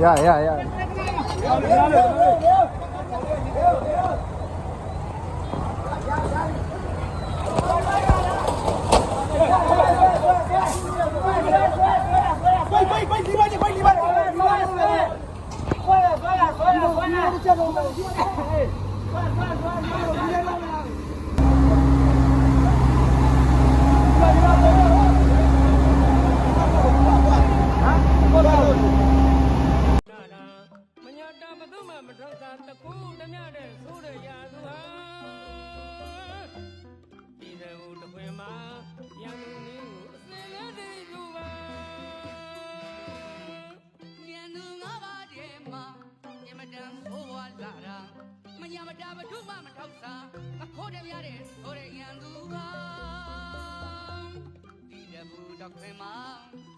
Yeah yeah yeah Hey! မှမထောက်တာတကူတမျှတဲ့သိုးတဲ့ရာသူဟာဒီတဲ့ဟူတခွင်မှာရန်သူလေးကိုအစင်လေးသိလူပါညံသူငါးပါးတည်းမှာညမတန်ဆိုးဝါလာတာမညာမတာဘထုမှမထောက်တာအခိုးတပြားတဲ့ဆိုတဲ့ညံသူကဒီတဘူးတော့ခွင်မှာညံသူ